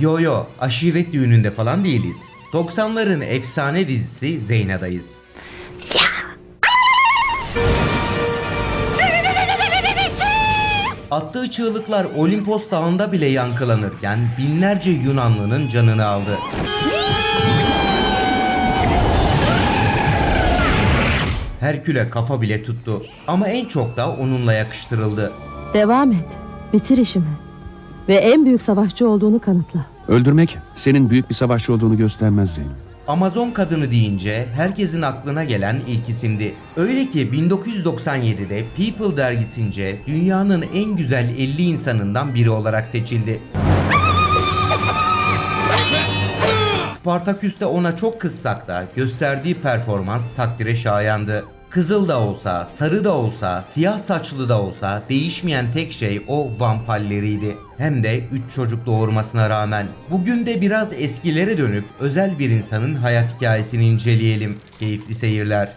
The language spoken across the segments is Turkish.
Yo yo aşiret düğününde falan değiliz. 90'ların efsane dizisi Zeyna'dayız. Attığı çığlıklar Olimpos dağında bile yankılanırken binlerce Yunanlının canını aldı. Herkül'e kafa bile tuttu ama en çok da onunla yakıştırıldı. Devam et. Bitir işimi. Ve en büyük savaşçı olduğunu kanıtla. Öldürmek senin büyük bir savaşçı olduğunu göstermez Zeynep. Amazon kadını deyince herkesin aklına gelen ilk isimdi. Öyle ki 1997'de People dergisince dünyanın en güzel 50 insanından biri olarak seçildi. Spartaküs'te ona çok kızsak da gösterdiği performans takdire şayandı. Kızıl da olsa, sarı da olsa, siyah saçlı da olsa değişmeyen tek şey o vampalleriydi. Hem de 3 çocuk doğurmasına rağmen. Bugün de biraz eskilere dönüp özel bir insanın hayat hikayesini inceleyelim. Keyifli seyirler.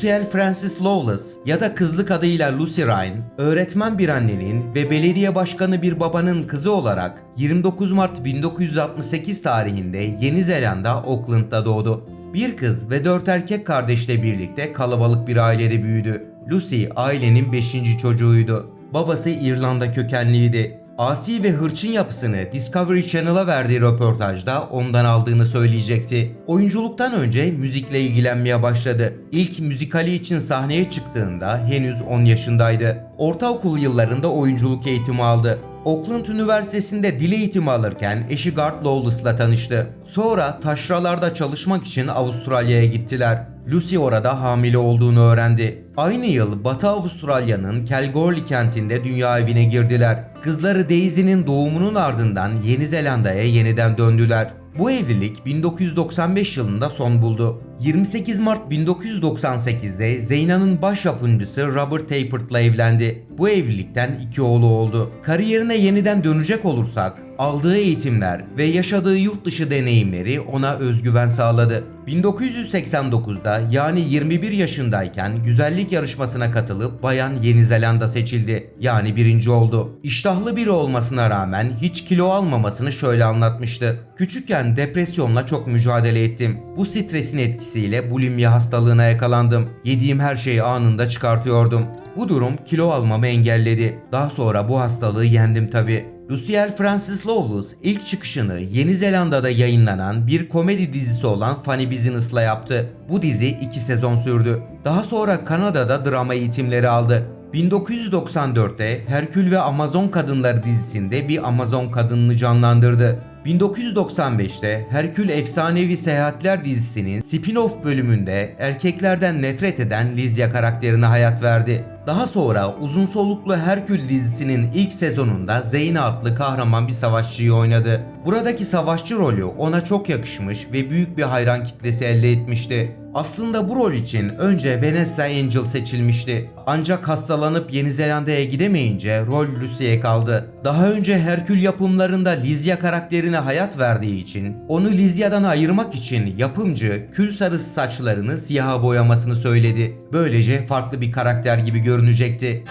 Luciel Francis Lawless ya da kızlık adıyla Lucy Ryan, öğretmen bir annenin ve belediye başkanı bir babanın kızı olarak 29 Mart 1968 tarihinde Yeni Zelanda Auckland'da doğdu. Bir kız ve dört erkek kardeşle birlikte kalabalık bir ailede büyüdü. Lucy ailenin 5. çocuğuydu. Babası İrlanda kökenliydi. Asi ve hırçın yapısını Discovery Channel'a verdiği röportajda ondan aldığını söyleyecekti. Oyunculuktan önce müzikle ilgilenmeye başladı. İlk müzikali için sahneye çıktığında henüz 10 yaşındaydı. Ortaokul yıllarında oyunculuk eğitimi aldı. Auckland Üniversitesi'nde dil eğitimi alırken eşi Gart Lawless'la tanıştı. Sonra taşralarda çalışmak için Avustralya'ya gittiler. Lucy orada hamile olduğunu öğrendi. Aynı yıl Batı Avustralya'nın Kalgoorlie kentinde dünya evine girdiler. Kızları Daisy'nin doğumunun ardından Yeni Zelanda'ya yeniden döndüler. Bu evlilik 1995 yılında son buldu. 28 Mart 1998'de Zeyna'nın baş yapımcısı Robert Tapert'la evlendi. Bu evlilikten iki oğlu oldu. Kariyerine yeniden dönecek olursak, aldığı eğitimler ve yaşadığı yurt dışı deneyimleri ona özgüven sağladı. 1989'da yani 21 yaşındayken güzellik yarışmasına katılıp Bayan Yeni Zelanda seçildi. Yani birinci oldu. İştahlı biri olmasına rağmen hiç kilo almamasını şöyle anlatmıştı. Küçükken depresyonla çok mücadele ettim. Bu stresin etkisiyle bulimya hastalığına yakalandım. Yediğim her şeyi anında çıkartıyordum. Bu durum kilo almamı engelledi. Daha sonra bu hastalığı yendim tabi. Luciel Francis Lawless ilk çıkışını Yeni Zelanda'da yayınlanan bir komedi dizisi olan Funny Business'la yaptı. Bu dizi 2 sezon sürdü. Daha sonra Kanada'da drama eğitimleri aldı. 1994'te Herkül ve Amazon Kadınları dizisinde bir Amazon kadınını canlandırdı. 1995'te Herkül Efsanevi Seyahatler dizisinin spin-off bölümünde erkeklerden nefret eden Lizya karakterine hayat verdi. Daha sonra uzun soluklu Herkül dizisinin ilk sezonunda Zeyna adlı kahraman bir savaşçıyı oynadı. Buradaki savaşçı rolü ona çok yakışmış ve büyük bir hayran kitlesi elde etmişti. Aslında bu rol için önce Vanessa Angel seçilmişti. Ancak hastalanıp Yeni Zelanda'ya gidemeyince rol Lucy'ye kaldı. Daha önce Herkül yapımlarında Lizya karakterine hayat verdiği için onu Lizya'dan ayırmak için yapımcı kül sarısı saçlarını siyaha boyamasını söyledi. Böylece farklı bir karakter gibi görünecekti.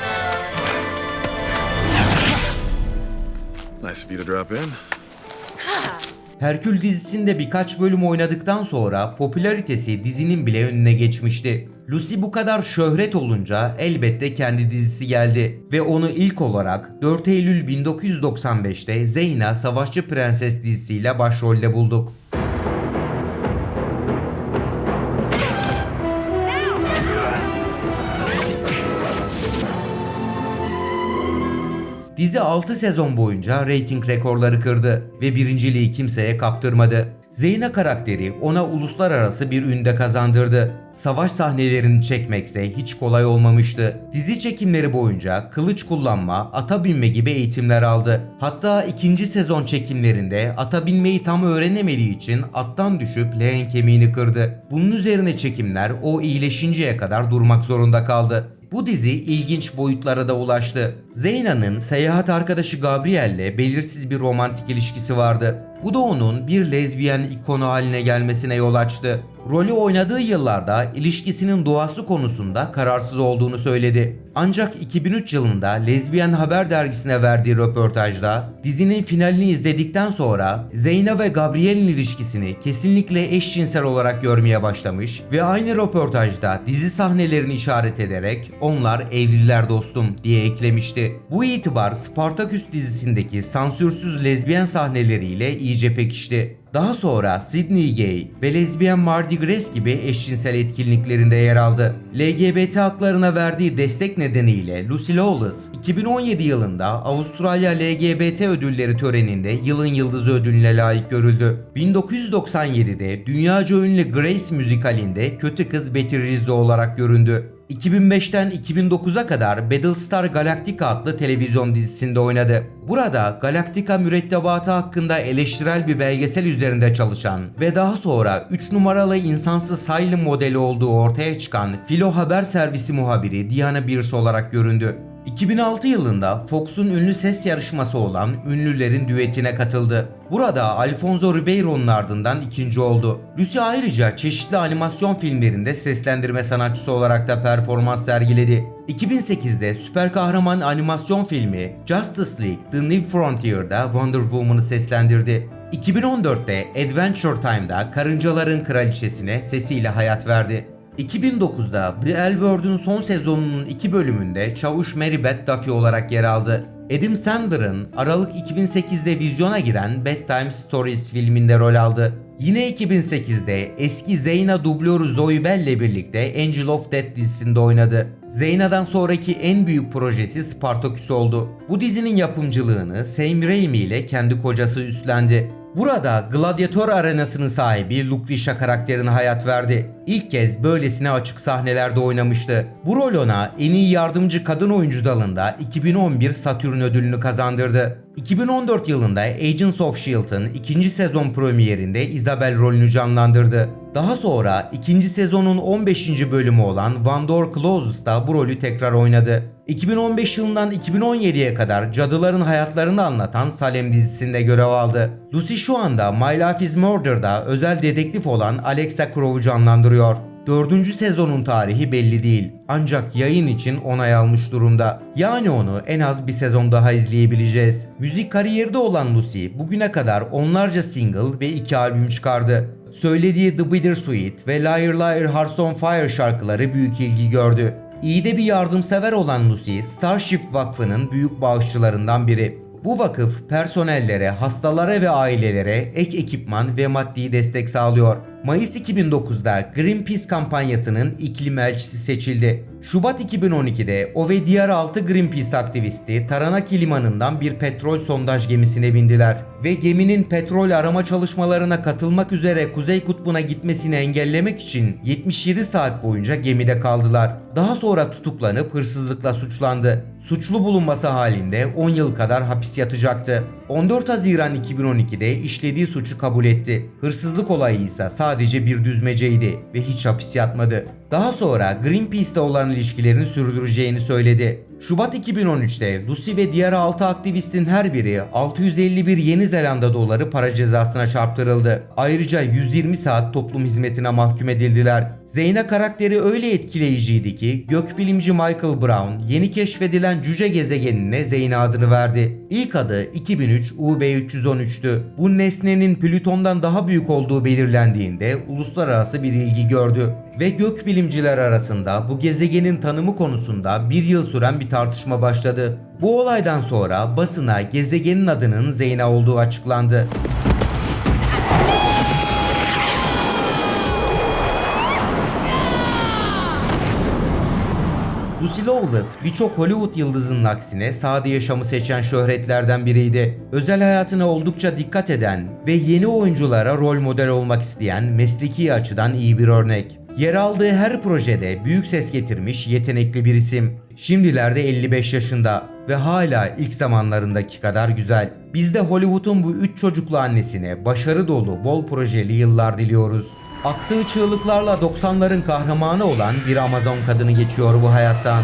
Nice of you to drop in. Herkül dizisinde birkaç bölüm oynadıktan sonra popülaritesi dizinin bile önüne geçmişti. Lucy bu kadar şöhret olunca elbette kendi dizisi geldi ve onu ilk olarak 4 Eylül 1995'te Zeyna Savaşçı Prenses dizisiyle başrolde bulduk. Dizi 6 sezon boyunca reyting rekorları kırdı ve birinciliği kimseye kaptırmadı. Zeyna karakteri ona uluslararası bir ünde kazandırdı. Savaş sahnelerini çekmekse hiç kolay olmamıştı. Dizi çekimleri boyunca kılıç kullanma, ata binme gibi eğitimler aldı. Hatta ikinci sezon çekimlerinde ata binmeyi tam öğrenemediği için attan düşüp leğen kemiğini kırdı. Bunun üzerine çekimler o iyileşinceye kadar durmak zorunda kaldı. Bu dizi ilginç boyutlara da ulaştı. Zeyna'nın seyahat arkadaşı Gabriel'le belirsiz bir romantik ilişkisi vardı. Bu da onun bir lezbiyen ikonu haline gelmesine yol açtı. Rolü oynadığı yıllarda ilişkisinin doğası konusunda kararsız olduğunu söyledi. Ancak 2003 yılında Lezbiyen Haber dergisine verdiği röportajda dizinin finalini izledikten sonra Zeyna ve Gabriel'in ilişkisini kesinlikle eşcinsel olarak görmeye başlamış ve aynı röportajda dizi sahnelerini işaret ederek onlar evliler dostum diye eklemişti. Bu itibar Spartaküs dizisindeki sansürsüz lezbiyen sahneleriyle iyice pekişti. Daha sonra Sydney Gay ve lezbiyen Mardi Gras gibi eşcinsel etkinliklerinde yer aldı. LGBT haklarına verdiği destek nedeniyle Lucy Lawless 2017 yılında Avustralya LGBT ödülleri töreninde yılın yıldızı ödülüne layık görüldü. 1997'de dünyaca ünlü Grace müzikalinde kötü kız Betty Rizzo olarak göründü. 2005'ten 2009'a kadar Battlestar Galactica adlı televizyon dizisinde oynadı. Burada Galactica mürettebatı hakkında eleştirel bir belgesel üzerinde çalışan ve daha sonra 3 numaralı insansız Silent modeli olduğu ortaya çıkan Filo Haber Servisi muhabiri Diana Beers olarak göründü. 2006 yılında Fox'un ünlü ses yarışması olan Ünlülerin Düetine katıldı. Burada Alfonso Ribeiro'nun ardından ikinci oldu. Lucy ayrıca çeşitli animasyon filmlerinde seslendirme sanatçısı olarak da performans sergiledi. 2008'de süper kahraman animasyon filmi Justice League The New Frontier'da Wonder Woman'ı seslendirdi. 2014'te Adventure Time'da Karıncaların Kraliçesine sesiyle hayat verdi. 2009'da The L Word'un son sezonunun iki bölümünde Çavuş Meribeth Duffy olarak yer aldı. Adam Sandler'ın Aralık 2008'de vizyona giren Bedtime Stories filminde rol aldı. Yine 2008'de eski Zeyna dublörü Zoe Bell ile birlikte Angel of Death dizisinde oynadı. Zeyna'dan sonraki en büyük projesi Spartacus oldu. Bu dizinin yapımcılığını Sam Raimi ile kendi kocası üstlendi. Burada gladyatör arenasının sahibi Lucretia karakterine hayat verdi. İlk kez böylesine açık sahnelerde oynamıştı. Bu rol ona en iyi yardımcı kadın oyuncu dalında 2011 Satürn ödülünü kazandırdı. 2014 yılında Agents of S.H.I.E.L.D.'ın ikinci sezon premierinde Isabel rolünü canlandırdı. Daha sonra ikinci sezonun 15. bölümü olan Vandor Closes'ta bu rolü tekrar oynadı. 2015 yılından 2017'ye kadar cadıların hayatlarını anlatan Salem dizisinde görev aldı. Lucy şu anda My Life is Murder'da özel dedektif olan Alexa Crow'u canlandırıyor. Dördüncü sezonun tarihi belli değil. Ancak yayın için onay almış durumda. Yani onu en az bir sezon daha izleyebileceğiz. Müzik kariyerde olan Lucy bugüne kadar onlarca single ve iki albüm çıkardı. Söylediği The Bittersweet ve Liar Liar Hearts on Fire şarkıları büyük ilgi gördü. İyi de bir yardımsever olan Lucy, Starship Vakfı'nın büyük bağışçılarından biri. Bu vakıf personellere, hastalara ve ailelere ek ekipman ve maddi destek sağlıyor. Mayıs 2009'da Greenpeace kampanyasının iklim elçisi seçildi. Şubat 2012'de o ve diğer 6 Greenpeace aktivisti Taranaki limanından bir petrol sondaj gemisine bindiler ve geminin petrol arama çalışmalarına katılmak üzere Kuzey Kutbu'na gitmesini engellemek için 77 saat boyunca gemide kaldılar. Daha sonra tutuklanıp hırsızlıkla suçlandı. Suçlu bulunması halinde 10 yıl kadar hapis yatacaktı. 14 Haziran 2012'de işlediği suçu kabul etti. Hırsızlık olayı ise sadece bir düzmeceydi ve hiç hapis yatmadı. Daha sonra Greenpeace'le olan ilişkilerini sürdüreceğini söyledi. Şubat 2013'te Lucy ve diğer 6 aktivistin her biri 651 Yeni Zelanda doları para cezasına çarptırıldı. Ayrıca 120 saat toplum hizmetine mahkum edildiler. Zeyna karakteri öyle etkileyiciydi ki gökbilimci Michael Brown yeni keşfedilen cüce gezegenine Zeyna adını verdi. İlk adı 2003 UB313'tü. Bu nesnenin Plüton'dan daha büyük olduğu belirlendiğinde uluslararası bir ilgi gördü ve gökbilimciler arasında bu gezegenin tanımı konusunda bir yıl süren bir tartışma başladı. Bu olaydan sonra basına gezegenin adının Zeyna olduğu açıklandı. Lucy Lawless birçok Hollywood yıldızının aksine sade yaşamı seçen şöhretlerden biriydi. Özel hayatına oldukça dikkat eden ve yeni oyunculara rol model olmak isteyen mesleki açıdan iyi bir örnek. Yer aldığı her projede büyük ses getirmiş yetenekli bir isim. Şimdilerde 55 yaşında ve hala ilk zamanlarındaki kadar güzel. Biz de Hollywood'un bu üç çocuklu annesine başarı dolu, bol projeli yıllar diliyoruz. Attığı çığlıklarla 90'ların kahramanı olan bir Amazon kadını geçiyor bu hayattan.